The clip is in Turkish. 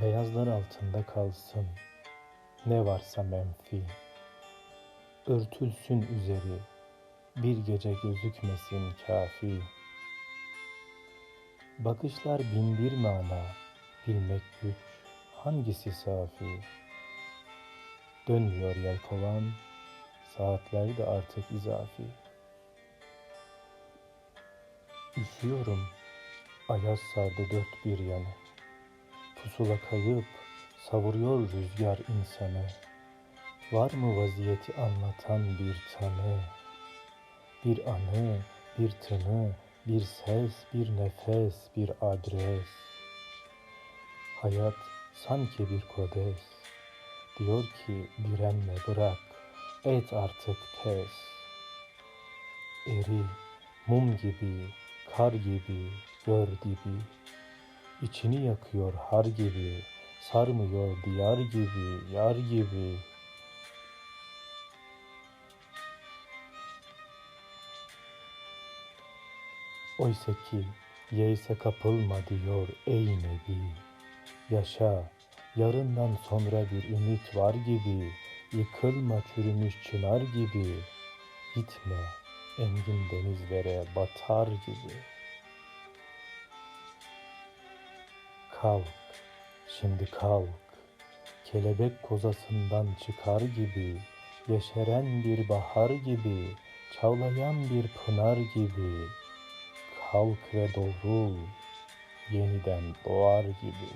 Beyazlar altında kalsın ne varsa menfi. Örtülsün üzeri bir gece gözükmesin kafi. Bakışlar bin bir mana bilmek güç hangisi safi. Dönmüyor yelkovan saatler de artık izafi. Üşüyorum ayaz sardı dört bir yanı. Pusula kayıp savuruyor rüzgar insanı. Var mı vaziyeti anlatan bir tanı? Bir anı, bir tını, bir ses, bir nefes, bir adres. Hayat sanki bir kodes. Diyor ki direnme bırak, et artık tez. Eri, mum gibi, kar gibi, gör dibi. İçini yakıyor har gibi, sarmıyor diyar gibi, yar gibi. Oysa ki yeise kapılma diyor ey Nebi. Yaşa, yarından sonra bir ümit var gibi, yıkılma çürümüş çınar gibi. Gitme, engin denizlere batar gibi. Kalk, şimdi kalk. Kelebek kozasından çıkar gibi, yeşeren bir bahar gibi, çağlayan bir pınar gibi. Kalk ve doğrul, yeniden doğar gibi.